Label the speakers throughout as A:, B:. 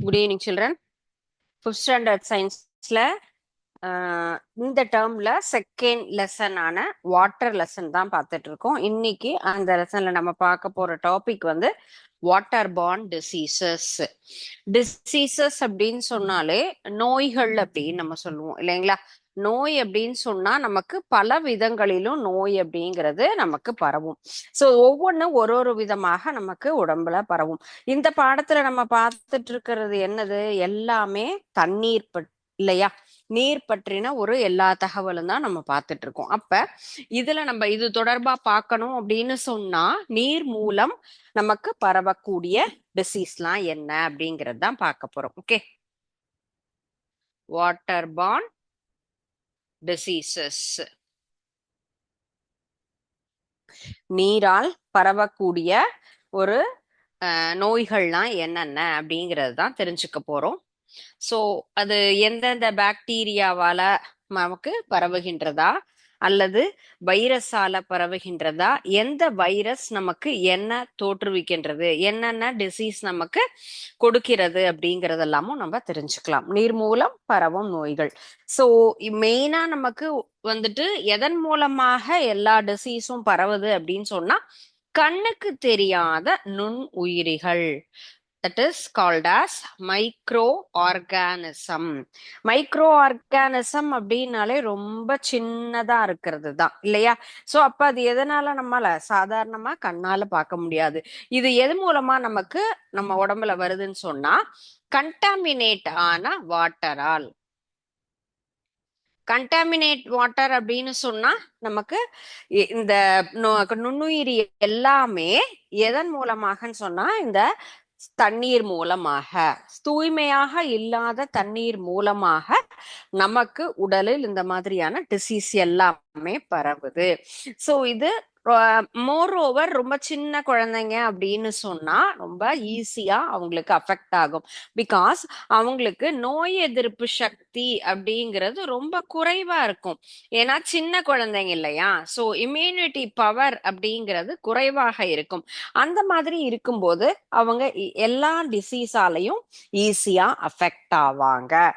A: Good evening children fifth standard சயின்ஸில் இந்த டேர்மில் செகண்ட் லெசனான வாட்டர் லெசன் தான் பார்த்துட்டு இருக்கோம் இன்னைக்கு அந்த லெசனில் நம்ம பார்க்க போகிற டாபிக் வந்து வாட்டர் பார்ன் டிசீசஸ் டிசீசஸ் அப்படின்னு சொன்னாலே நோய்கள் அப்படின்னு நம்ம சொல்லுவோம் இல்லைங்களா? நோய் அப்படின்னு சொன்னா நமக்கு பல விதங்களிலும் நோய் அப்படிங்கிறது நமக்கு பரவும். சோ ஒவ்வொன்றும் ஒரு ஒரு விதமாக நமக்கு உடம்புல பரவும். இந்த பாடத்துல நம்ம பார்த்துட்டு இருக்கிறது என்னது? எல்லாமே தண்ணீர் பட் இல்லையா? நீர் பற்றின ஒரு எல்லா தகவலும் தான் நம்ம பார்த்துட்டு இருக்கோம். அப்ப இதுல நம்ம இது தொடர்பா பார்க்கணும் அப்படின்னு சொன்னா நீர் மூலம் நமக்கு பரவக்கூடிய டிசீஸ்லாம் என்ன அப்படிங்கறது தான் பார்க்க போறோம். ஓகே வாட்டர் பார்ன் டிசீசஸ் நீரால் பரவக்கூடிய ஒரு நோய்கள்லாம் என்னென்ன அப்படிங்கிறது தான் தெரிஞ்சுக்க போறோம். ஸோ அது எந்தெந்த பாக்டீரியாவால நமக்கு பரவுகின்றதா? அல்லது வைரஸால பரவுகின்றதா? எந்த வைரஸ் நமக்கு என்ன தோற்றுவிக்கின்றது? என்னென்ன டிசீஸ் நமக்கு கொடுக்கிறது? அப்படிங்கறதெல்லாமும் நம்ம தெரிஞ்சுக்கலாம். நீர் மூலம் பரவும் நோய்கள். ஸோ மெயினா நமக்கு வந்துட்டு எதன் மூலமாக எல்லா டிசீஸும் பரவுது அப்படின்னு சொன்னா கண்ணுக்கு தெரியாத நுண் உயிரிகள் that is called as micro organism micro organism அப்படின்னாலே ரொம்ப சின்னதா இருக்கிறது தான் இல்லையா? சோ அப்ப அது எதனால நம்மளால சாதாரணமா கண்ணால பார்க்க முடியாது? இது எது மூலமா நமக்கு நம்ம உடம்புல வருதுன்னு சொன்னா கண்டாமினேட் ஆன வாட்டரால் கண்டாமினேட் வாட்டர் அப்படின்னு சொன்னா நமக்கு இந்த நுண்ணுயிரி எல்லாமே எதன் மூலமாகன்னு சொன்னா இந்த தண்ணீர் மூலமாக தூய்மையாக இல்லாத தண்ணீர் மூலமாக நமக்கு உடலில் இந்த மாதிரியான டிசீஸ் எல்லாமே பரவுது. சோ இது மோர் ஓவர் ரொம்ப சின்ன குழந்தைங்க அப்படின்னு சொன்னா ரொம்ப ஈஸியா அவங்களுக்கு அஃபெக்ட் ஆகும். பிகாஸ் அவங்களுக்கு நோய் எதிர்ப்பு சக்தி அப்படிங்கிறது ரொம்ப குறைவா இருக்கும். ஏன்னா சின்ன குழந்தைங்க இல்லையா? ஸோ இம்யூனிட்டி பவர் அப்படிங்கிறது குறைவாக இருக்கும். அந்த மாதிரி இருக்கும்போது அவங்க எல்லா டிசீஸாலையும் ஈஸியா அஃபெக்ட் ஆவாங்க.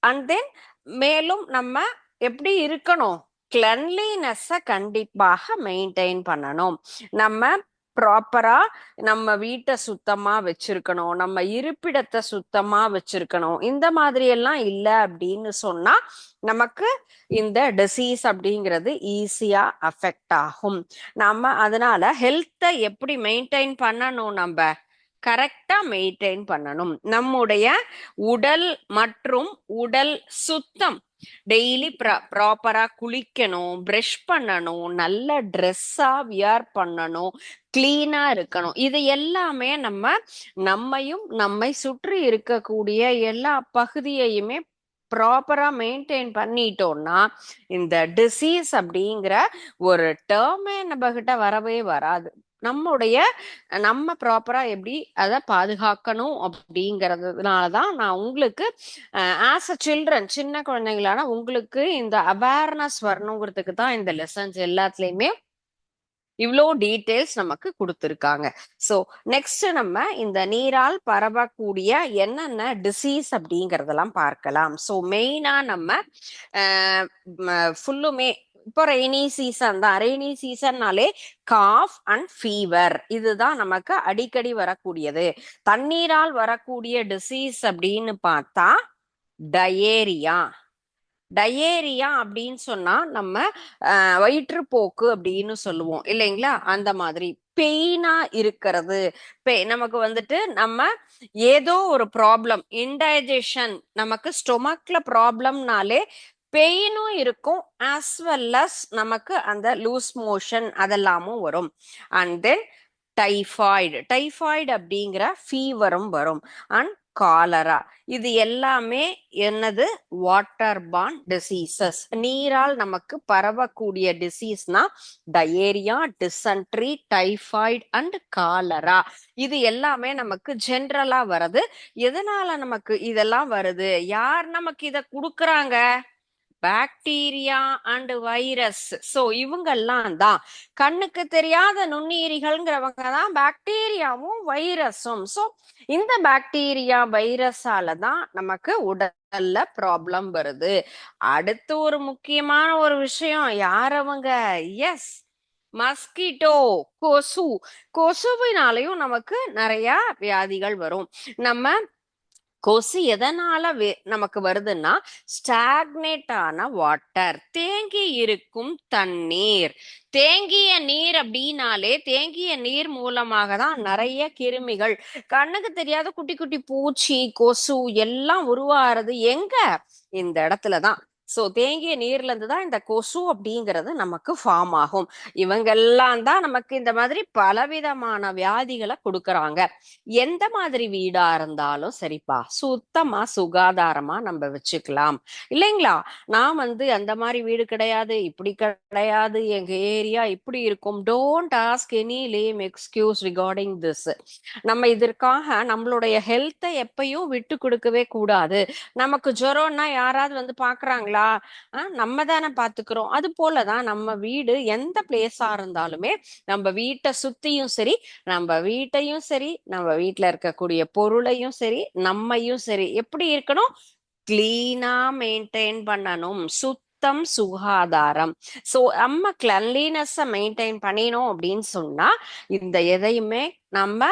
A: அண்ட் தென் மேலும் நம்ம எப்படி இருக்கணும்? கிளன்லினஸ்ஸை கண்டிப்பாக மெயின்டைன் பண்ணணும். நம்ம ப்ராப்பரா நம்ம வீட்டை சுத்தமா வச்சிருக்கணும். நம்ம இருப்பிடத்தை சுத்தமா வச்சிருக்கணும். இந்த மாதிரி எல்லாம் இல்லை அப்படின்னு சொன்னா நமக்கு இந்த டிசீஸ் அப்படிங்கிறது ஈஸியா அஃபெக்ட் ஆகும். நம்ம அதனால ஹெல்த்தை எப்படி மெயின்டைன் பண்ணணும் நம்ம? கரெக்டா மெயின்டைன் பண்ணணும். நம்முடைய உடல் மற்றும் உடல் சுத்தம் டெய்லி ப்ராப்பரா குளிக்கணும் ப்ரஷ் பண்ணணும் நல்ல ட்ரெஸ்ஸா வியர் பண்ணணும் கிளீனா இருக்கணும். இது எல்லாமே நம்ம நம்மையும் நம்மை சுற்றி இருக்கக்கூடிய எல்லா பகுதியையுமே ப்ராப்பரா மெயின்டைன் பண்ணிட்டோம்னா இந்த டிசீஸ் அப்படிங்கிற ஒரு டேர்மே நம்ம கிட்ட வரவே வராது. நம்முடைய நம்ம ப்ராப்பரா எப்படி அதை பாதுகாக்கணும் அப்படிங்கறதுனாலதான் நான் உங்களுக்கு ஆஸ் அ சில்ட்ரன் சின்ன குழந்தைங்களான உங்களுக்கு இந்த அவேர்னஸ் வரணுங்கிறதுக்கு தான் இந்த லெசன்ஸ் எல்லாத்துலயுமே இவ்வளோ டீட்டெயில்ஸ் நமக்கு கொடுத்துருக்காங்க. ஸோ நெக்ஸ்ட் நம்ம இந்த நீரால் பரவக்கூடிய என்னென்ன டிசீஸ் அப்படிங்கிறதெல்லாம் பார்க்கலாம். ஸோ மெயினா நம்ம ஃபுல்லுமே இப்போ ரெய்னி சீசன் தான். ரெய்னி சீசன்னாலே காஃப் அண்ட் ஃபீவர் இதுதான் நமக்கு அடிக்கடி வரக்கூடியது. தண்ணீரால் வரக்கூடிய டிசீஸ் அப்படின்னு பார்த்தா டயேரியா டயேரியா அப்படின்னு சொன்னா நம்ம வயிற்றுப்போக்கு அப்படின்னு சொல்லுவோம். இல்லைங்களா? அந்த மாதிரி. பெயினா இருக்கிறது. நமக்கு வந்துட்டு நம்ம ஏதோ ஒரு ப்ராப்ளம் இன்டைஜஷன் நமக்கு ஸ்டொமக்ல ப்ராப்ளம்னாலே பெயினும் இருக்கும் ஆஸ் வெல் அஸ் நமக்கு அந்த லூஸ் மோஷன் அதெல்லாமும் வரும். அண்ட் தென் டைஃபாய்டு டைஃபாய்டு அப்படிங்கிற ஃபீவரும் வரும். அண்ட் காலரா இது எல்லாமே என்னது? வாட்டர் பான் டிசீசஸ் நீரால் நமக்கு பரவக்கூடிய டிசீஸ்னா diarrhoea dysentery typhoid and cholera இது எல்லாமே நமக்கு ஜென்ரலா வருது எதனால நமக்கு இதெல்லாம் வருது? யார் நமக்கு இதை கொடுக்குறாங்க? Bacteria and virus. சோ இவங்கெல்லாம் தான். கண்ணுக்கு தெரியாத நுண்ணுயிரிகள்ங்கிறவங்க தான் பாக்டீரியாவும் வைரஸும். சோ இந்த பாக்டீரியா வைரஸால தான் நமக்கு உடல்ல ப்ராப்ளம் வருது. அடுத்து ஒரு முக்கியமான ஒரு விஷயம். யார் அவங்க? எஸ் மஸ்கிட்டோ கொசு. கொசுவினாலையும் நமக்கு நிறைய வியாதிகள் வரும். நம்ம கொசு எதனால நமக்கு வருதுன்னா ஸ்டாக்னேட் ஆன வாட்டர் தேங்கி இருக்கும் தண்ணீர். தேங்கிய நீர் அப்படின்னாலே தேங்கிய நீர் மூலமாக தான் நிறைய கிருமிகள் கண்ணுக்கு தெரியாத குட்டி குட்டி பூச்சி கொசு எல்லாம் உருவாகிறது எங்க? இந்த இடத்துல சோ தேங்கிய நீர்ல இருந்து தான் இந்த கொசு அப்படிங்கிறது நமக்கு ஃபார்ம் ஆகும். இவங்கெல்லாம் தான் நமக்கு இந்த மாதிரி பலவிதமான வியாதிகளை கொடுக்கறாங்க. எந்த மாதிரி வீடா இருந்தாலும் சரிப்பா சுத்தமா சுகாதாரமா நம்ம வச்சுக்கலாம். இல்லைங்களா? நான் வந்து அந்த மாதிரி வீடு கிடையாது இப்படி கிடையாது எங்க ஏரியா இப்படி இருக்கும். Don't ask any lame excuse regarding this நம்ம இதற்காக நம்மளுடைய ஹெல்த்தை எப்பயும் விட்டு கொடுக்கவே கூடாது. நமக்கு ஜுரம்னா யாராவது வந்து பாக்குறாங்களா ஆஹ் நம்ம தானே பாத்துக்கிறோம். அது போலதான் நம்ம வீடு எந்த பிளேஸா இருந்தாலுமே நம்ம வீட்டை சுத்தியும் சரி நம்ம வீட்டையும் சரி நம்ம வீட்டுல இருக்கக்கூடிய பொருளையும் சரி நம்மையும் சரி எப்படி இருக்கணும்? கிளீனா மெயின்டைன் பண்ணணும். சுத்தம் சுகாதாரம். சோ நம்ம கிளன்லினஸ மெயின்டைன் பண்ணினோம் அப்படின்னு சொன்னா இந்த எதையுமே நம்ம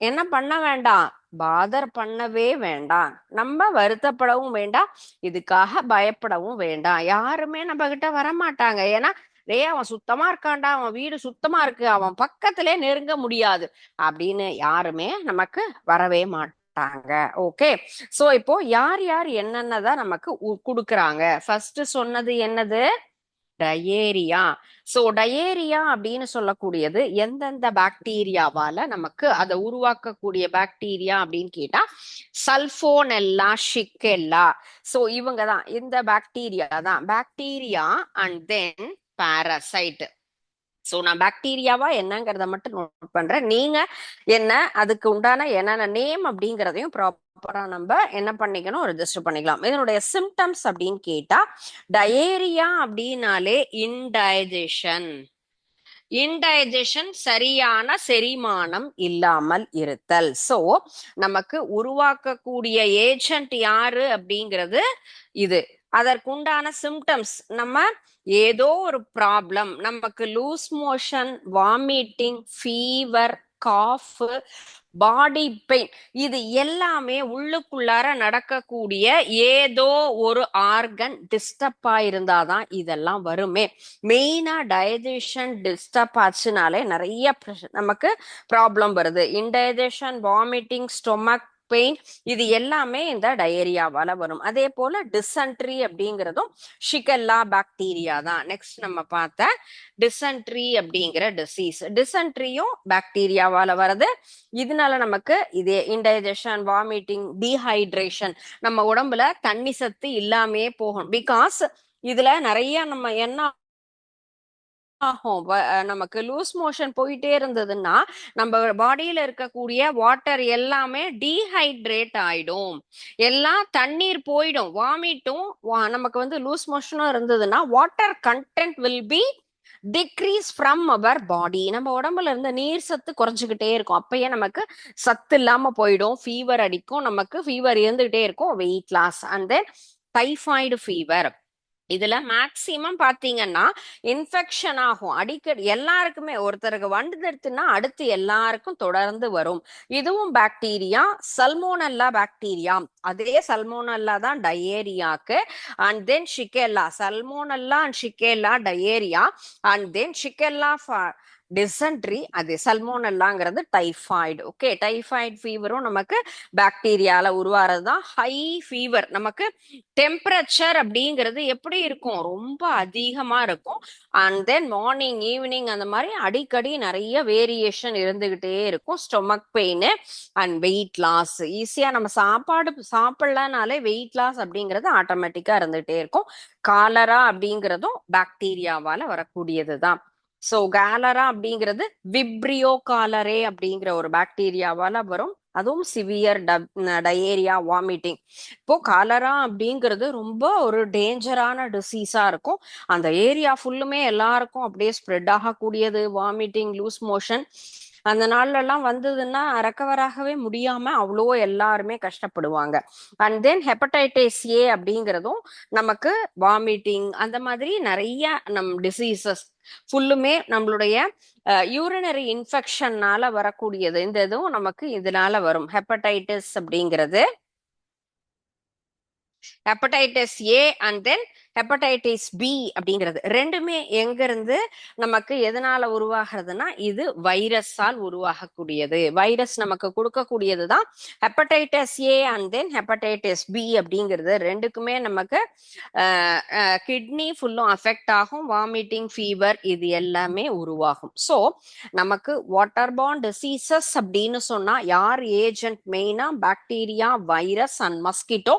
A: என்ன பண்ண வேண்டாம். பாதர் பண்ணவே வேண்டாம். நம்ம வருத்தப்படவும் வேண்டாம். இதுக்காக பயப்படவும் வேண்டாம். யாருமே நம்ம கிட்ட வரமாட்டாங்க. ஏன்னா டேய் அவன் சுத்தமா இருக்கான்டா. அவன் வீடு சுத்தமா இருக்கு. அவன் பக்கத்திலே நெருங்க முடியாது. அப்படின்னு யாருமே நமக்கு வரவே மாட்டாங்க. ஓகே? சோ இப்போ யார் யார் என்னென்னதான் நமக்கு கொடுக்குறாங்க? ஃபர்ஸ்ட் சொன்னது என்னது? டயேரியா சோ டயேரியா அப்படின்னு சொல்லக்கூடியது எந்தெந்த பாக்டீரியாவால நமக்கு அதை உருவாக்கக்கூடிய பாக்டீரியா அப்படின்னு கேட்டா சல்போனெல்லா ஷிக்கெல்லா சோ இவங்க தான் இந்த பாக்டீரியா தான். Bacteria and then parasite so நான் பாக்டீரியாவா என்னங்கிறத மட்டும் நோட் பண்றேன். நீங்க என்ன அதுக்கு உண்டான என்னென்ன நேம் அப்படிங்கிறதையும் ப்ராப்பரா நம்ம என்ன பண்ணிக்கணும் ரெஜிஸ்டர் பண்ணிக்கலாம். இதனுடைய சிம்டம்ஸ் அப்படின்னு கேட்டா டயேரியா அப்படின்னாலே இன்டைஜஷன் இன்டைஜஷன் சரியான செரிமானம் இல்லாமல் இருத்தல். சோ நமக்கு உருவாக்கக்கூடிய ஏஜென்ட் யாரு அப்படிங்கிறது இது. அதற்குண்டான சிம்டம்ஸ் நம்ம ஏதோ ஒரு ப்ராப்ளம் நமக்கு loose motion vomiting fever cough body pain இது எல்லாமே உள்ளுக்குள்ளார நடக்கக்கூடிய ஏதோ ஒரு ஆர்கன் டிஸ்டர்ப் ஆயிருந்தாதான் இதெல்லாம் வருமே. மெயினா டைஜஷன் டிஸ்டர்ப் ஆச்சுனாலே நிறைய நமக்கு ப்ராப்ளம் வருது. இன்டைஜஷன் வாமிட்டிங் ஸ்டொமக் பெயின் இது எல்லாமே இந்த டயரியாவால வரும். அதே போல டிசன்ட்ரி அப்படிங்கிறதும் ஷிகல்லா பாக்டீரியா தான். நெக்ஸ்ட் நம்ம பார்த்த டிசன்ட்ரி அப்படிங்கிற டிசீஸ் டிசன்ட்ரியும் பாக்டீரியாவால வருது இதனால நமக்கு இதே இன்டைஜஷன் வாமிட்டிங் டீஹைட்ரேஷன் நம்ம உடம்புல தண்ணி சத்து இல்லாமே போகும். பிகாஸ் இதுல நிறைய நம்ம என்ன ஆகும். நமக்கு லூஸ் மோஷன் போயிட்டே இருந்ததுன்னா நம்ம பாடியில இருக்கக்கூடிய வாட்டர் எல்லாமே டீஹைட்ரேட் ஆயிடும். எல்லாம் தண்ணீர் போயிடும். வாமிட்டும் நமக்கு வந்து லூஸ் மோஷனும் இருந்ததுன்னா water content will be decrease from our body. நம்ம உடம்புல இருந்து நீர் சத்து குறைஞ்சுக்கிட்டே இருக்கும். அப்பயே நமக்கு சத்து இல்லாம போயிடும். ஃபீவர் அடிக்கும். நமக்கு ஃபீவர் இருந்துகிட்டே இருக்கும். Weight loss. And then typhoid fever. இதுல மேக்சிமம் பாத்தீங்கன்னா இன்ஃபெக்ஷன் ஆகும். அடிக்கடி எல்லாருக்குமே ஒருத்தருக்கு வந்துடுத்துன்னா அடுத்து எல்லாருக்கும் தொடர்ந்து வரும். இதுவும் பாக்டீரியா சல்மோனல்லா பாக்டீரியா அதே சல்மோனல்லா தான் டயேரியாக்கு and then shigella salmonella and shigella diarrhoea and then shigella dysentery அது சல்மோனல்லாங்கிறது டைஃபாய்டு ஓகே டைஃபாய்டு ஃபீவரும் நமக்கு பாக்டீரியால உருவாகிறது தான் ஹை ஃபீவர் நமக்கு டெம்பரேச்சர் அப்படிங்கிறது எப்படி இருக்கும்? ரொம்ப அதிகமா இருக்கும். அண்ட் தென் மார்னிங் ஈவினிங் அந்த மாதிரி அடிக்கடி நிறைய வேரியேஷன் இருந்துகிட்டே இருக்கும். Stomach pain and weight loss ஈஸியா நம்ம சாப்பாடு சாப்பிடலனாலே வெயிட் லாஸ் அப்படிங்கிறது ஆட்டோமேட்டிக்கா இருந்துகிட்டே இருக்கும். காலரா அப்படிங்கிறதும் பாக்டீரியாவால வரக்கூடியது தான் ஸோ காலரா அப்படிங்கிறது விப்ரியோ காலரே அப்படிங்கிற ஒரு பாக்டீரியாவால வரும். அதுவும் சிவியர் டயேரியா வாமிட்டிங் இப்போ காலரா அப்படிங்கிறது ரொம்ப ஒரு டேஞ்சரான டிசீஸா இருக்கும். அந்த ஏரியா ஃபுல்லுமே எல்லாருக்கும் அப்படியே ஸ்ப்ரெட் ஆகக்கூடியது வாமிட்டிங் லூஸ் மோஷன் அந்த நாள்ல எல்லாம் வந்ததுன்னா ரெக்கவராகவே முடியாம அவ்வளோ எல்லாருமே கஷ்டப்படுவாங்க. அண்ட் தென் ஹெப்படைட்டிஸ் ஏ அப்படிங்கிறதும் நமக்கு வாமிட்டிங் அந்த மாதிரி நிறைய நம் டிசீசஸ் ஃபுல்லுமே நம்மளுடைய யூரினரி இன்ஃபெக்ஷன்னால வரக்கூடியது. இந்த இதுவும் நமக்கு இதனால வரும். ஹெப்படைட்டிஸ் அப்படிங்கிறது. Hepatitis A and then hepatitis B அப்படிங்கிறது. ரெண்டுமே எங்க இருந்து நமக்கு எதனால உருவாகிறதுனா இது வைரஸால் உருவாகக்கூடியது. வைரஸ் நமக்கு கொடுக்கக்கூடியது தான் hepatitis A and then hepatitis B அப்படிங்கிறது. ரெண்டுக்குமே நமக்கு கிட்னி ஃபுல்லும் அஃபெக்ட் ஆகும். வாமிட்டிங் ஃபீவர் இது எல்லாமே உருவாகும். ஸோ நமக்கு வாட்டர் பாண்ட் டிசீசஸ் அப்படின்னு சொன்னா யார் ஏஜென்ட் மெயினா பாக்டீரியா வைரஸ் அண்ட் மஸ்கிட்டோ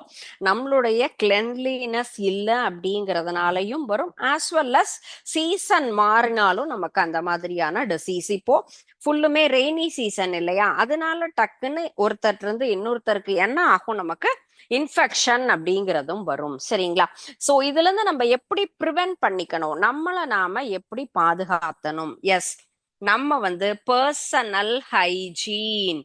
A: நம்மளுடைய கிளென்லினஸ் இல்லை அப்படிங்கிறதுனாலையும் வரும். ஆஸ் வெல் அஸ் சீசன் மாறினாலும் நமக்கு அந்த மாதிரியான டிசீஸ் இப்போ ஃபுல்லுமே ரெய்னி சீசன் இல்லையா? அதனால டக்குன்னு ஒருத்தர் இருந்து இன்னொருத்தருக்கு என்ன ஆகும்? நமக்கு இன்ஃபெக்ஷன் அப்படிங்கிறதும் வரும். சரிங்களா? சோ இதுல இருந்து நம்ம எப்படி ப்ரிவென்ட் பண்ணிக்கணும்? நம்மளை நாம எப்படி பாதுகாத்தணும்? எஸ் நம்ம வந்து பர்சனல் ஹைஜீன்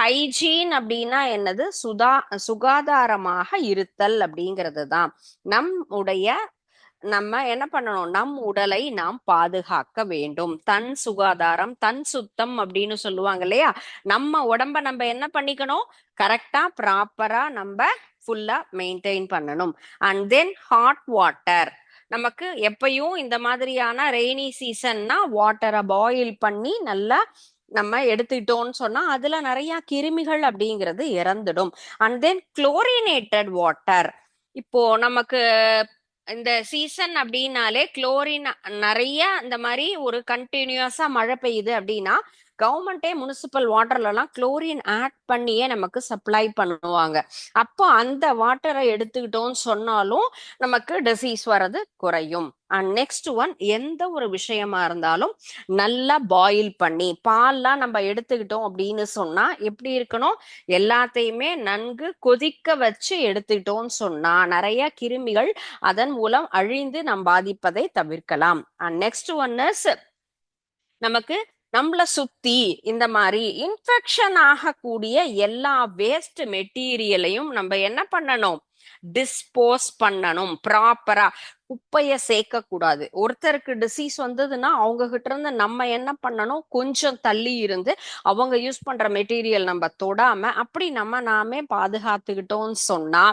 A: ஹைஜீன் அப்படின்னா என்னது? சுதா சுகாதாரமாக இருத்தல் அப்படிங்கிறது தான் நம்முடைய நம்ம என்ன பண்ணணும்? நம் உடலை நாம் பாதுகாக்க வேண்டும். தன் சுகாதாரம் தன் சுத்தம் அப்படின்னு சொல்லுவாங்க இல்லையா? நம்ம உடம்ப நம்ம என்ன பண்ணிக்கணும்? கரெக்டா ப்ராப்பரா நம்ம ஃபுல்லா மெயின்டைன் பண்ணணும். அண்ட் தென் ஹாட் வாட்டர் நமக்கு எப்பயும் இந்த மாதிரியான ரெய்னி சீசன்னா வாட்டரை பாயில் பண்ணி நல்லா நம்ம எடுத்துக்கிட்டோம்னு சொன்னா அதுல நிறைய கிருமிகள் அப்படிங்கிறது இறந்துடும். அண்ட் தென் குளோரினேட்டட் வாட்டர் இப்போ நமக்கு இந்த சீசன் அப்படின்னாலே குளோரின் நிறைய இந்த மாதிரி ஒரு கண்டினியூஸா மழை பெய்யுது அப்படின்னா கவர்மெண்டே முனிசிபல் வாட்டர்லலாம் குளோரின் ஆட் பண்ணியே நமக்கு சப்ளை பண்ணுவாங்க. அப்போ அந்த வாட்டரை எடுத்துக்கிட்டோம்னு சொன்னாலும் நமக்கு டிசீஸ் வர்றது குறையும். அண்ட் நெக்ஸ்ட் ஒன் எந்த ஒரு விஷயமா இருந்தாலும் நல்லா பாயில் பண்ணி பால்லாம் நம்ம எடுத்துக்கிட்டோம் அப்படின்னு சொன்னா எப்படி இருக்கணும்? எல்லாத்தையுமே நன்கு கொதிக்க வச்சு எடுத்துக்கிட்டோம்னு சொன்னா நிறைய கிருமிகள் அதன் மூலம் அழிந்து நம் பாதிப்பதை தவிர்க்கலாம். அண்ட் நெக்ஸ்ட் ஒன் இஸ் நமக்கு நம்மள சுத்தி இந்த மாதிரி இன்ஃபெக்ஷன் ஆகக்கூடிய எல்லா வேஸ்ட் மெட்டீரியலையும் நம்ம என்ன பண்ணணும்? டிஸ்போஸ் பண்ணணும். ப்ராப்பரா குப்பைய சேர்க்க கூடாது ஒருத்தருக்கு டிசீஸ் வந்ததுன்னா அவங்க கிட்ட இருந்து நம்ம என்ன பண்ணணும்? கொஞ்சம் தள்ளி இருந்து அவங்க யூஸ் பண்ற மெட்டீரியல் நம்ம தொடாம அப்படி நம்ம நாமே பாதுகாத்துக்கிட்டோம்னு சொன்னா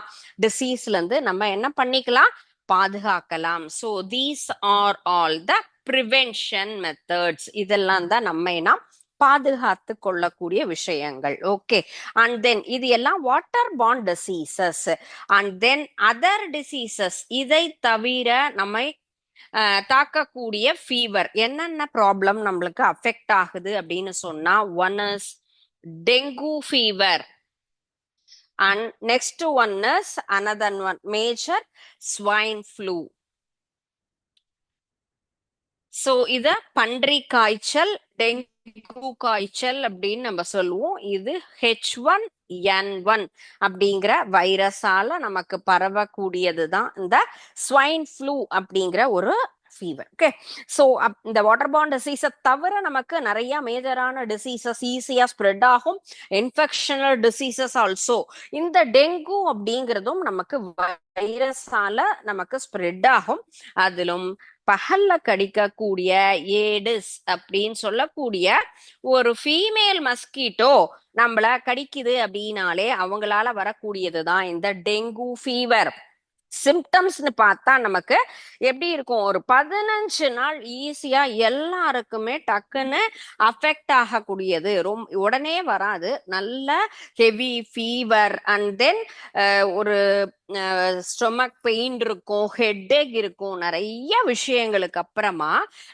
A: டிசீஸ்ல இருந்து நம்ம என்ன பண்ணிக்கலாம்? பாதுகாக்கலாம். So these are all the prevention methods இதெல்லாம் தான் நம்ம என்ன பாதுகாத்து கொள்ளக்கூடிய விஷயங்கள். ஓகே அண்ட் தென் இது எல்லாம் water bond diseases and then other diseases இதை தவிர நம்மை தாக்கக்கூடிய ஃபீவர் என்னென்ன ப்ராப்ளம் நம்மளுக்கு அஃபெக்ட் ஆகுது அப்படின்னு சொன்னா one is dengue fever and next one is another one major swine flu so இத பன்றி காய்ச்சல் டெங்கு காய்ச்சல் அப்படின்னு நம்ம சொல்லுவோம். இது ஹெச் ஒன் என் ஒன் அப்படிங்கிற வைரஸால நமக்கு பரவக்கூடியது தான் இந்த ஸ்வைன் ஃப்ளூ அப்படிங்கிற ஒரு ஃபீவர் ஓகே ஸோ இந்த வாட்டர் பாண்ட் டிசீஸை தவிர நமக்கு நிறைய மேஜரான டிசீசஸ் ஈஸியா ஸ்ப்ரெட் ஆகும். இன்ஃபெக்ஷனல் டிசீசஸ் ஆல்சோ இந்த டெங்கு அப்படிங்கிறதும் நமக்கு வைரஸால நமக்கு ஸ்ப்ரெட் ஆகும். அதிலும் பகல்ல கடிக்கக்கூடிய ஏடிஸ் அப்படின்னு சொல்லக்கூடிய ஒரு ஃபீமேல் மஸ்கிட்டோ நம்மள கடிக்குது அப்படின்னாலே அவங்களால வரக்கூடியதுதான் இந்த டெங்கு ஃபீவர் சிம்டம்ஸ்னு பார்த்தா நமக்கு எப்படி இருக்கும்? ஒரு பதினஞ்சு நாள் ஈஸியா எல்லாருக்குமே டக்குன்னு அஃபெக்ட் ஆகக்கூடியது. ரொம்ப உடனே வராது. நல்ல ஹெவி ஃபீவர் அண்ட் தென் ஒரு ஸ்டொமக் பெயின் இருக்கும் ஹெட்டேக் இருக்கும். நிறைய விஷயங்களுக்கு அப்புறமா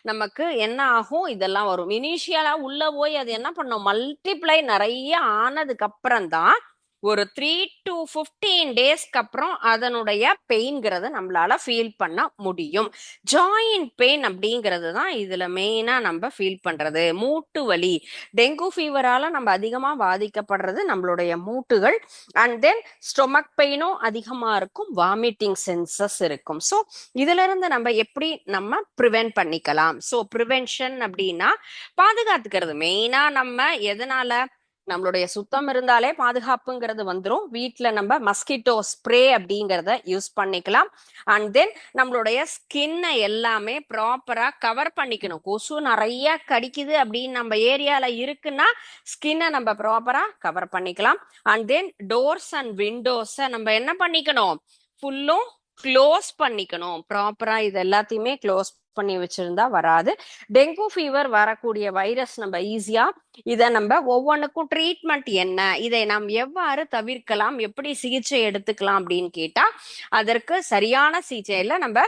A: நமக்கு என்ன ஆகும்? இதெல்லாம் வரும். இனிஷியலா உள்ள போய் அது என்ன பண்ணும்? மல்டிப்ளை நிறைய ஆனதுக்கு அப்புறம் தான் ஒரு த்ரீ டு ஃபிஃப்டீன் டேஸ்க்கு அப்புறம் அதனுடைய பெயின்கிறத நம்மளால ஃபீல் பண்ண முடியும். ஜாயிண்ட் பெயின் அப்படிங்கிறது தான் இதுல மெயினா நம்ம ஃபீல் பண்றது. மூட்டு வலி. டெங்கு ஃபீவரால நம்ம அதிகமா பாதிக்கப்படுறது நம்மளுடைய மூட்டுகள். அண்ட் தென் ஸ்டொமக் பெயினும் அதிகமா இருக்கும் வாமிட்டிங் சென்சஸ் இருக்கும். ஸோ இதுல இருந்து நம்ம எப்படி நம்ம ப்ரிவென்ட் பண்ணிக்கலாம்? ஸோ ப்ரிவென்ஷன் அப்படின்னா பாதுகாத்துக்கிறது. மெயினா நம்ம எதனால நம்மளுடைய சுத்தம் இருந்தாலே பாதுகாப்புங்கிறது வந்துடும் வீட்டில் நம்ம மஸ்கிட்டோ ஸ்ப்ரே அப்படிங்கிறத யூஸ் பண்ணிக்கலாம். அண்ட் தென் நம்மளுடைய ஸ்கின்னை எல்லாமே ப்ராப்பரா கவர் பண்ணிக்கணும். கொசு நிறைய கடிக்குது அப்படின்னு நம்ம ஏரியால இருக்குன்னா ஸ்கின்னை நம்ம ப்ராப்பரா கவர் பண்ணிக்கலாம். அண்ட் தென் டோர்ஸ் அண்ட் விண்டோஸை நம்ம என்ன பண்ணிக்கணும்? ஃபுல்லும் க்ளோஸ் பண்ணிக்கணும். ப்ராப்பரா இது எல்லாத்தையுமே க்ளோஸ் பண்ணி வச்சிருந்தா வராது. டெங்கு ஃபீவர் வரக்கூடிய வைரஸ் நம்ம ஈஸியா இதை நம்ம ஒவ்வொன்றுக்கும் ட்ரீட்மெண்ட் என்ன? இதை நாம் எவ்வாறு தவிர்க்கலாம்? எப்படி சிகிச்சை எடுத்துக்கலாம் அப்படின்னு கேட்டா அதற்கு சரியான சிகிச்சையில நம்ம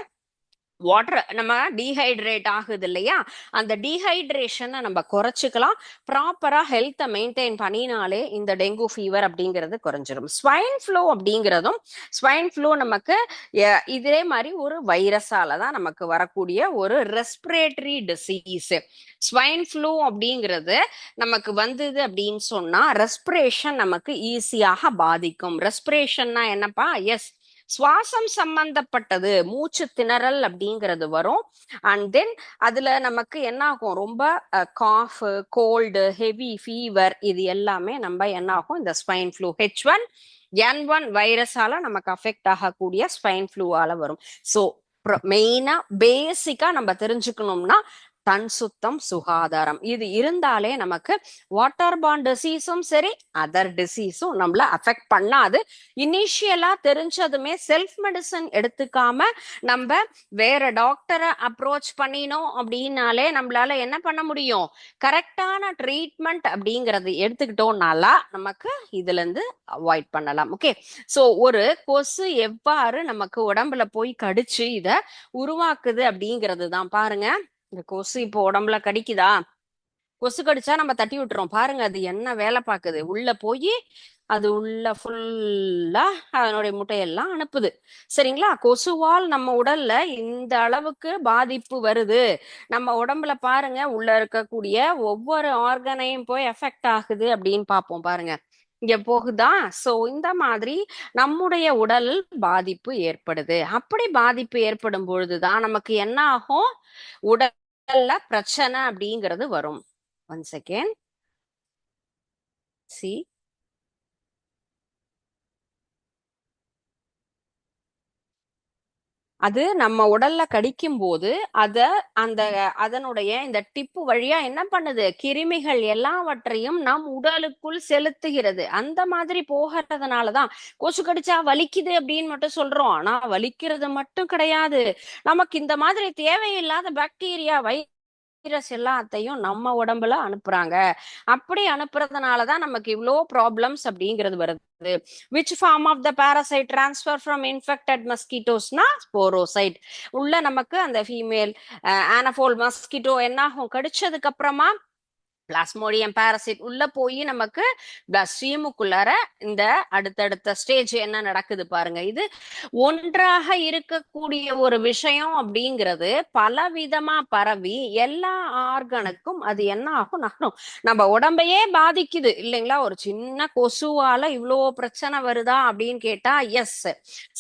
A: வாட்டர் நம்ம டீஹைட்ரேட் ஆகுது இல்லையா? அந்த டீஹைட்ரேஷனை நம்ம குறைச்சிக்கலாம். ப்ராப்பராக ஹெல்த்தை மெயின்டைன் பண்ணினாலே இந்த டெங்கு ஃபீவர் அப்படிங்கிறது குறைஞ்சிரும். ஸ்வைன் ஃப்ளூ அப்படிங்கிறதும் ஸ்வைன் ஃப்ளூ நமக்கு இதே மாதிரி ஒரு வைரஸால தான் நமக்கு வரக்கூடிய ஒரு ரெஸ்பிரேட்டரி டிசீஸ் ஸ்வைன் ஃப்ளூ அப்படிங்கிறது நமக்கு வந்தது அப்படின்னு சொன்னா ரெஸ்பிரேஷன் நமக்கு ஈஸியாக பாதிக்கும். ரெஸ்பிரேஷன்னா என்னப்பா? எஸ் சுவாசம் சம்பந்தப்பட்டது மூச்சு திணறல் அப்படிங்கிறது வரும். அண்ட் தென் அதுல நமக்கு என்ன ஆகும் ரொம்ப காஃப் கோல்டு ஹெவி ஃபீவர் இது எல்லாமே நம்ம என்ன ஆகும் இந்த swine flu H one N one வைரஸால நமக்கு அஃபெக்ட் ஆகக்கூடிய ஸ்பைன் ஃப்ளூவால வரும். ஸோ மெயினா பேசிக்கா நம்ம தெரிஞ்சுக்கணும்னா தன் சுத்தம் சுகாதாரம். இது இருந்தாலே நமக்கு வாட்டர் பாண்ட் டிசீஸும் சரி அதர் டிசீஸும் நம்மள அஃபெக்ட் பண்ணாது. இனிஷியலா தெரிஞ்சதுமே செல்ஃப் மெடிசன் எடுத்துக்காம நம்ம வேற டாக்டரை அப்ரோச் பண்ணினோம் அப்படின்னாலே நம்மளால என்ன பண்ண முடியும்? கரெக்டான ட்ரீட்மெண்ட் அப்படிங்கறது எடுத்துக்கிட்டோம்னாலா நமக்கு இதுல இருந்து அவாய்ட் பண்ணலாம். ஓகே சோ ஒரு கொசு எவ்வாறு நமக்கு உடம்புல போய் கடிச்சு இத உருவாக்குது அப்படிங்கிறது தான். பாருங்க. இந்த கொசு இப்போ உடம்புல கடிக்குதா? கொசு கடிச்சா நம்ம தட்டி விட்டுறோம். பாருங்க அது என்ன வேலை பார்க்குது? உள்ள போய் அது உள்ள ஃபுல்லா அதனுடைய முட்டையெல்லாம் அனுப்புது. சரிங்களா? கொசுவால் நம்ம உடல்ல இந்த அளவுக்கு பாதிப்பு வருது. நம்ம உடம்புல பாருங்க உள்ள இருக்கக்கூடிய ஒவ்வொரு ஆர்கனையும் போய் எஃபெக்ட் ஆகுது அப்படின்னு பார்ப்போம் பாருங்க. இங்க போகுதா சோ இந்த மாதிரி நம்முடைய உடல் பாதிப்பு ஏற்படுது. அப்படி பாதிப்பு ஏற்படும் பொழுதுதான் நமக்கு என்ன ஆகும் உடல்ல பிரச்சனை அப்படிங்கிறது வரும். ஒன் செகண்ட் சி அது நம்ம உடல்ல கடிக்கும் போது அத அந்த அதனுடைய இந்த டிப்பு வழியா என்ன பண்ணுது? கிருமிகள் எல்லாவற்றையும் நம் உடலுக்குள் செலுத்துகிறது. அந்த மாதிரி போகிறதுனாலதான் கொசு கடிச்சா வலிக்குது அப்படின்னு மட்டும் சொல்றோம். ஆனா வலிக்கிறது மட்டும் கிடையாது. நமக்கு இந்த மாதிரி தேவையில்லாத பாக்டீரியா வை வைரஸ் எல்லாத்தையும் நம்ம உடம்புல அனுப்புறாங்க. அப்படி அனுப்புறதுனாலதான் நமக்கு இவ்வளோ ப்ராப்ளம்ஸ் அப்படிங்கிறது வருது. Which form of the parasite transfer from infected மஸ்கிட்டோஸ்னா sporozoite உள்ள நமக்கு அந்த ஃபீமேல் ஆனஃபோல் மஸ்கிட்டோ என்னாகும்? கடிச்சதுக்கு அப்புறமா பிளாஸ்மோடியம் பாரசைட் உள்ள போய் நமக்கு ஸ்ட்ரீமுக்குள்ளார இந்த அடுத்தடுத்த ஸ்டேஜ் என்ன நடக்குது பாருங்க. இது ஒன்றாக இருக்கக்கூடிய ஒரு விஷயம் அப்படிங்கிறது பல விதமா பரவி எல்லா ஆர்கனுக்கும் அது என்ன ஆகும்? நகரும். நம்ம உடம்பையே பாதிக்குது. இல்லைங்களா? ஒரு சின்ன கொசுவால இவ்வளோ பிரச்சனை வருதா அப்படின்னு கேட்டா எஸ்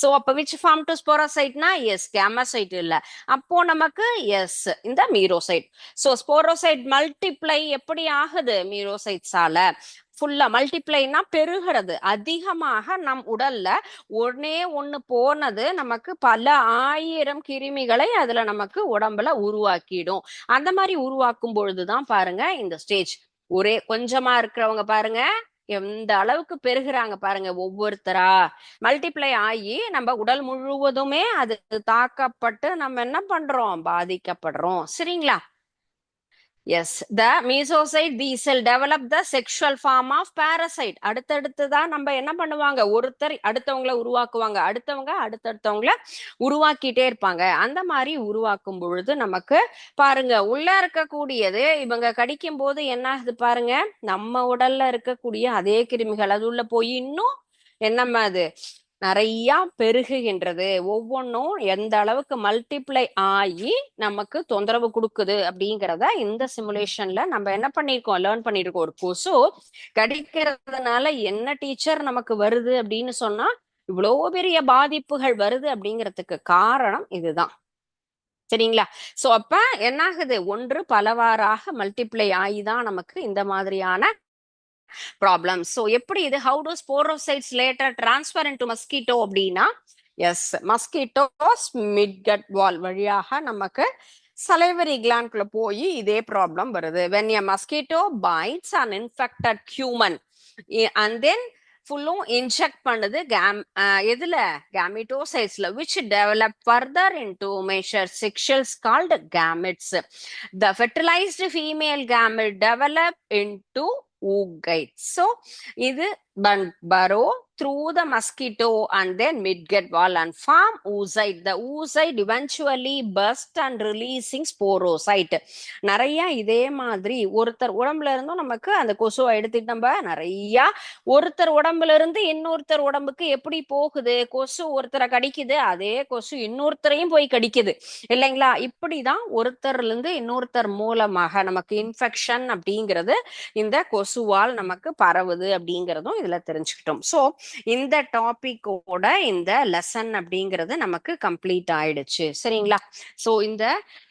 A: சோ அப்ப விச் ஃபார்ம் டு ஸ்போரோசைட்னா எஸ் கேமசைட் இல்ல. அப்போ நமக்கு எஸ் இந்த மீரோசைட் சோ ஸ்போரோசைட் மல்டிப்ளை எப்படி ஆகுது மியூரோசைட்ஸால ஃபுல்லா மல்டிப்ளைனா பெருகிறது. அதிகமாக நம் உடல்ல ஒன்னே ஒண்ணு போனது நமக்கு பல ஆயிரம் கிருமிகளை அதுல நமக்கு உடம்புல உருவாக்கிடும். அந்த மாதிரி உருவாக்கும் பொழுதுதான் பாருங்க இந்த ஸ்டேஜ் ஒரே கொஞ்சமா இருக்கிறவங்க பாருங்க எந்த அளவுக்கு பெருகிறாங்க பாருங்க ஒவ்வொருத்தரா. மல்டிப்ளை ஆகி நம்ம உடல் முழுவதுமே அது தாக்கப்பட்டு நம்ம என்ன பண்றோம்? பாதிக்கப்படுறோம். சரிங்களா? Yes the merozoite the cell develop the sexual form of parasite அடுத்தடுத்து தான் நம்ம என்ன பண்ணுவாங்க? ஒருத்தர் அடுத்தவங்கள உருவாக்குவாங்க. அடுத்தவங்க அடுத்தடுத்தவங்கள உருவாக்கிட்டே இருப்பாங்க. அந்த மாதிரி உருவாக்கும் பொழுது நமக்கு பாருங்க உள்ள இருக்கக்கூடியது இவங்க கடிக்கும் போது என்ன ஆகுது பாருங்க? நம்ம உடல்ல இருக்கக்கூடிய அதே கிருமிகள். அது உள்ள போய் இன்னும் என்னம்மா அது நிறைய பெருகுகின்றது. ஒவ்வொன்றும் எந்த அளவுக்கு மல்டிப்ளை ஆகி நமக்கு தொந்தரவு கொடுக்குது அப்படிங்கிறத இந்த சிமுலேஷன்ல நம்ம என்ன பண்ணிருக்கோம்? லேர்ன் பண்ணிருக்கோம். ஒரு கொசு கடிக்கிறதுனால என்ன டீச்சர் நமக்கு வருது அப்படின்னு சொன்னா இவ்வளோ பெரிய பாதிப்புகள் வருது அப்படிங்கிறதுக்கு காரணம் இதுதான். சரிங்களா? சோ அப்ப என்னாகுது? ஒன்று பலவாறாக மல்டிப்ளை ஆகி தான் நமக்கு இந்த மாதிரியான ப்ராப்ளம் ஸோ எப்படி இது? How do sporozoites later transfer in to mosquito அப்படின்னா எஸ் மஸ்கிட்டோஸ் மிட்கட் வால் வழியாக நமக்கு சலைவரி கிளாண்ட்ல போய் இதே ப்ராப்ளம் வருது. When a mosquito bites and infected human and then ஃபுல்லும் இன்ஜெக்ட் பண்ணுது கேம் எதுல? கேமிட்டோசைட்ஸ்ல which develop further in to mature sexuals called gametes the fertilised female gamete develop into oocyte so இது பன் பரோ through the mosquito and then midgut wall and form oocyte. The oocyte eventually burst and releasing sporocyte. நிறைய இதே மாதிரி ஒருத்தர் உடம்புல இருந்தும் நமக்கு அந்த கொசுவை எடுத்துட்டு நம்ம நிறைய ஒருத்தர் உடம்புல இருந்து இன்னொருத்தர் உடம்புக்கு எப்படி போகுது கொசு ஒருத்தரை கடிக்குது அதே கொசு இன்னொருத்தரையும் போய் கடிக்குது இல்லைங்களா இப்படிதான் ஒருத்தர்ல இருந்து இன்னொருத்தர் மூலமாக நமக்கு இன்ஃபெக்ஷன் அப்படிங்கிறது இந்த கொசுவால் நமக்கு பரவுது அப்படிங்கிறதும் இதுல தெரிஞ்சுக்கிட்டோம் ஸோ இந்த டாபிக்கோட இந்த லெசன் அப்படிங்கிறது நமக்கு கம்ப்ளீட் ஆயிடுச்சு. சரிங்களா? ஸோ இந்த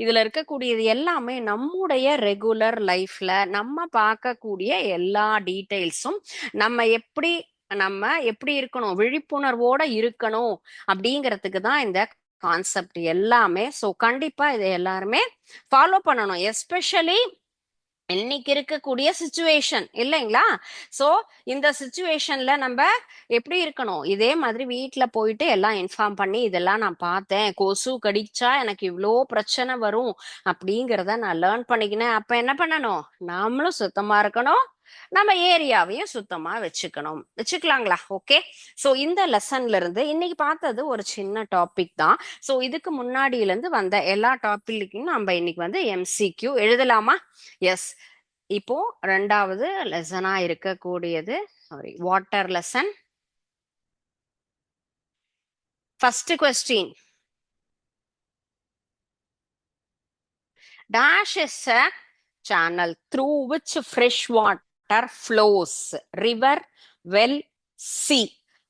A: இதுல இருக்கக்கூடியது எல்லாமே நம்முடைய ரெகுலர் லைஃப்ல நம்ம பார்க்கக்கூடிய எல்லா டீட்டெயில்ஸும் நம்ம எப்படி நம்ம எப்படி இருக்கணும் விழிப்புணர்வோட இருக்கணும் அப்படிங்கிறதுக்கு தான் இந்த கான்செப்ட் எல்லாமே. ஸோ கண்டிப்பா இதை எல்லாருமே ஃபாலோ பண்ணணும். எஸ்பெஷலி இன்னைக்கு இருக்கக்கூடிய சுச்சுவேஷன் இல்லைங்களா? சோ இந்த சுச்சுவேஷன்ல நம்ம எப்படி இருக்கணும்? இதே மாதிரி வீட்டுல போயிட்டு எல்லாம் இன்ஃபார்ம் பண்ணி இதெல்லாம் நான் பார்த்தேன். கொசு கடிச்சா எனக்கு இவ்வளோ பிரச்சனை வரும் அப்படிங்கிறத நான் லேர்ன் பண்ணிக்கினேன். அப்ப என்ன பண்ணணும்? நாமளும் சுத்தமா இருக்கணும். நம்ம ஏரியாவையும் சுத்தமா வச்சுக்கணும். வச்சுக்கலாங்களா? ஓகே? சோ இந்த லெசன்ல இருந்து இன்னைக்கு பார்த்தது ஒரு சின்ன டாபிக் தான். சோ இதுக்கு முன்னாடியில இருந்து வந்த எல்லா டாபிக்லையும் நம்ம இன்னைக்கு வந்து எம்சிக்யூ எழுதலாமா? எஸ் இப்போ ரெண்டாவது லெசனா இருக்கக்கூடியது sorry water lesson first question dash is a channel through which fresh water flows river well sea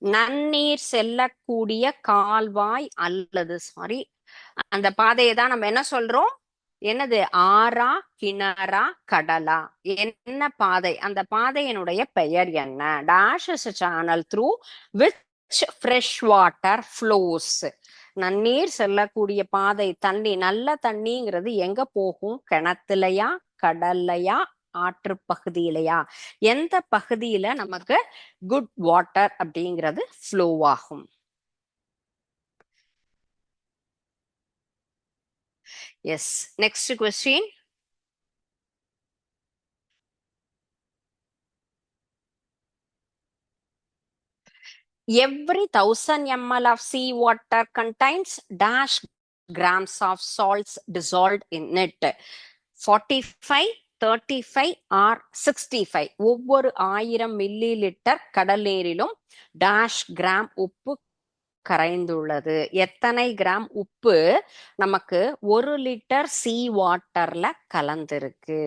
A: நன்னீர் செல்லக்கூடிய கால்வாய் அல்லது சாரி அந்த பாதையை தான் நம்ம என்ன சொல்றோம்? என்னது? ஆறா கிணறா கடலா? என்ன பாதை? அந்த பாதையினுடைய பெயர் என்ன? Dash is channel through which fresh water flows நன்னீர் செல்லக்கூடிய பாதை தண்ணி நல்ல தண்ணிங்கிறது எங்க போகும்? கிணத்துலயா? கடல்லையா? ஆற்று பகுதியிலையா எந்த பகுதியில நமக்கு குட் வாட்டர் அப்படிங்கிறது ஃப்ளோ ஆகும் yes next question every thousand ml of sea water contains dash grams of salts dissolved in it 45 35 or 65 ஒவ்வொரு ஆயிரம் மில்லி லிட்டர் கடல் நீரிலும் டேஷ் கிராம் உப்பு கரைந்துள்ளது. எத்தனை கிராம் உப்பு? நமக்கு ஒரு லிட்டர் சி வாட்டர்ல கலந்திருக்கு.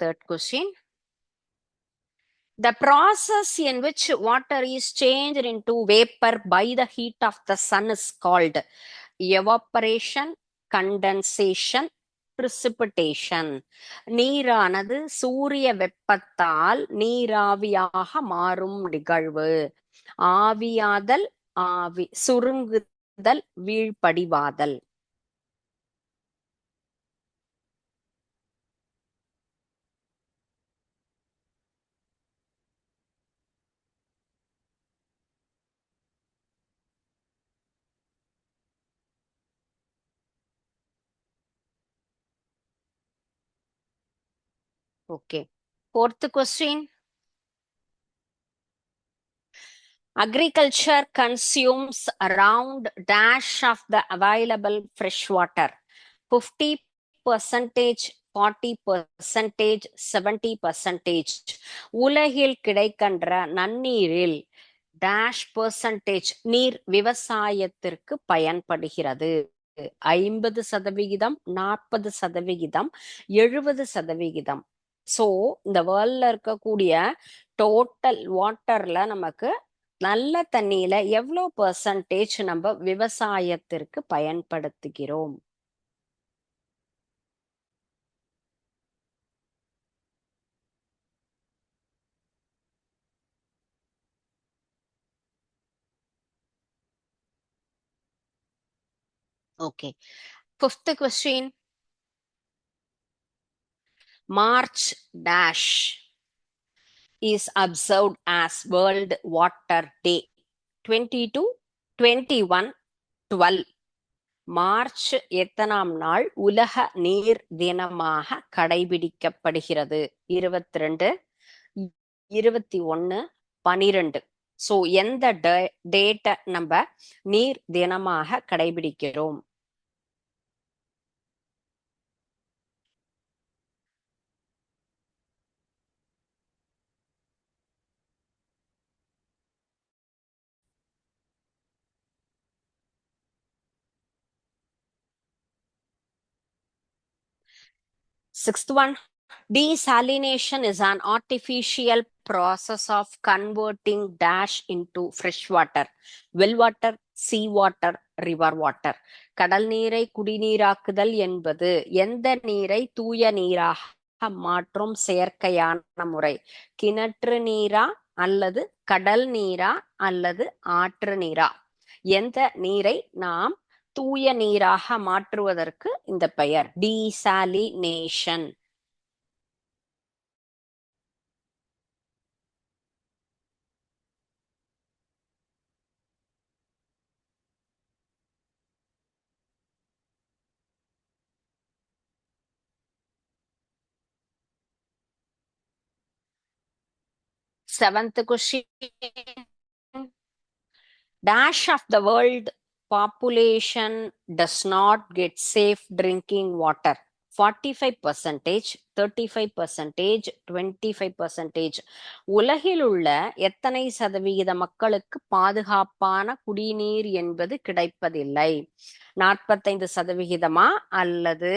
A: Third question the process which water is change changed into vapor by the heat of the sun is called evaporation condensation precipitation நீரானது சூரிய வெப்பத்தால் நீராவியாக மாறும் நிகழ்வு ஆவியாதல் ஆவி சுருங்குதல் வீழ்படிவாதல் okay Fourth question agriculture consumes around dash of the available fresh water 50 percentage forty percentage seventy percentage உலகில் கிடைக்கின்ற நன்னீரில் டேஷ் பர்சன்டேஜ் நீர் விவசாயத்திற்கு பயன்படுகிறது ஐம்பது சதவிகிதம் நாற்பது சதவிகிதம் எழுபது சதவிகிதம் சோ இந்த வேர்ல்ட்ல இருக்கக்கூடிய டோட்டல் வாட்டர்ல நமக்கு நல்ல தண்ணியில எவ்வளோ பர்சன்டேஜ் நம்ம விவசாயத்திற்கு பயன்படுத்துகிறோம்? Okay fifth question March dash is observed as world water day twenty two twenty one twelve March எத்தனாம் நாள் உலக நீர் தினமாக கடைபிடிக்கப்படுகிறது? இருபத்தி ரெண்டு இருபத்தி ஒன்னு பனிரெண்டு. ஸோ எந்த டேட்டை நம்ம நீர் தினமாக கடைபிடிக்கிறோம்? Sixth one, desalination is an artificial process of converting dash into fresh water, well water, sea water, river water. கடல் நீரை குடிநீராக்குதல் என்பது எந்த நீரை தூய நீராக மாற்றும் செயற்கையான முறை கிணற்று நீரா அல்லது கடல் நீரா அல்லது ஆற்று நீரா எந்த நீரை நாம் தூய நீராக மாற்றுவதற்கு இந்த பெயர் desalination Seventh question. Dash of the world population does not get safe drinking water. 45 percentage, 35 percentage, 25 percentage. உலகில் உள்ள எத்தனை சதவிகித மக்களுக்கு பாதுகாப்பான குடிநீர் என்பது கிடைப்பதில்லை நாற்பத்தைந்து சதவிகிதமா அல்லது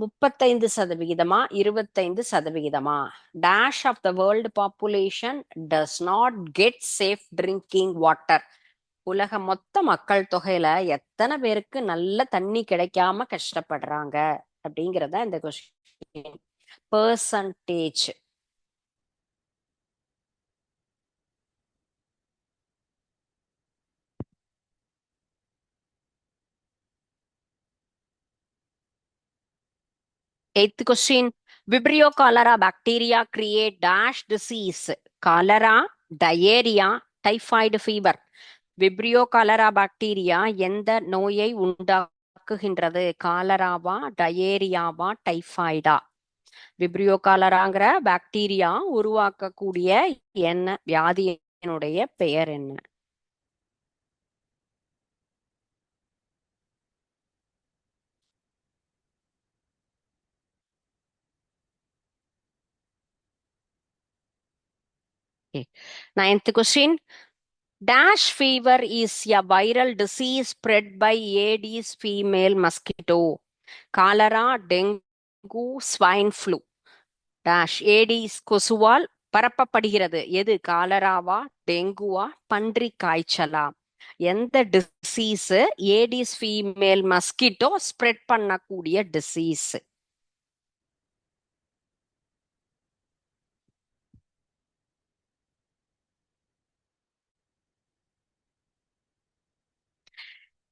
A: முப்பத்தைந்து சதவிகிதமா இருபத்தைந்து சதவிகிதமா dash of the world population does not get safe drinking water உலக மொத்த மக்கள் தொகையில எத்தனை பேருக்கு நல்ல தண்ணி கிடைக்காம கஷ்டப்படுறாங்க அப்படிங்கிறத இந்த question percentage eighth question vibrio cholera bacteria create dash disease cholera diarrhoea typhoid fever vibrio cholera bacteria எந்த நோயை உண்டாக்குகின்றது? காலராவா டயேரியாவா டைஃபாய்டா? விப்ரியோ காலராங்கிற பாக்டீரியா உருவாக்கக்கூடிய என்ன வியாதியினுடைய பெயர் என்ன? Ninth question Dash fever is a viral disease spread by Aedes female mosquito. Cholera, dengue, swine flu. Dash Aedes கொசுவால் பரப்பப்படுகிறது எது காலராவா டெங்குவா பன்றி காய்ச்சலா எந்த disease Aedes female mosquito spread பண்ணக்கூடிய disease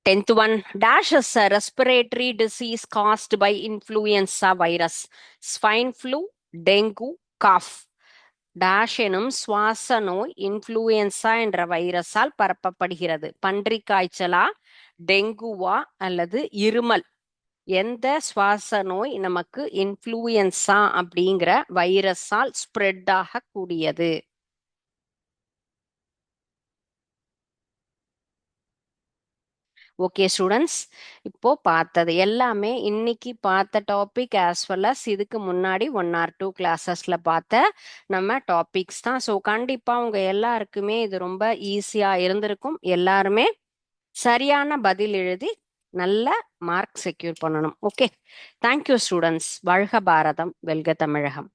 A: tenth one dash is a respiratory disease caused by influenza virus, swine flu, dengue, dash எனும் சுவாச நோய் இன்ஃப்ளூயன்சா என்ற வைரஸால் பரப்பப்படுகிறது. பன்றி காய்ச்சலா டெங்குவா அல்லது இருமல்? எந்த சுவாச நோய் நமக்கு இன்ஃப்ளூயன்சா அப்படிங்கிற வைரஸால் ஸ்ப்ரெட் ஆகக்கூடியது? ஓகே ஸ்டூடெண்ட்ஸ் இப்போ பார்த்தது எல்லாமே இன்னைக்கு பார்த்த டாபிக் ஆஸ் வெல் அஸ் இதுக்கு முன்னாடி ஒன் ஆர் டூ கிளாஸஸ்ல பார்த்த நம்ம டாபிக்ஸ் தான். ஸோ கண்டிப்பா உங்க எல்லாருக்குமே இது ரொம்ப ஈஸியா இருந்திருக்கும். எல்லாருமே சரியான பதில் எழுதி நல்ல மார்க் செக்யூர் பண்ணணும். ஓகே தேங்க்யூ ஸ்டூடெண்ட்ஸ் வாழ்க பாரதம். வெல்க தமிழகம்.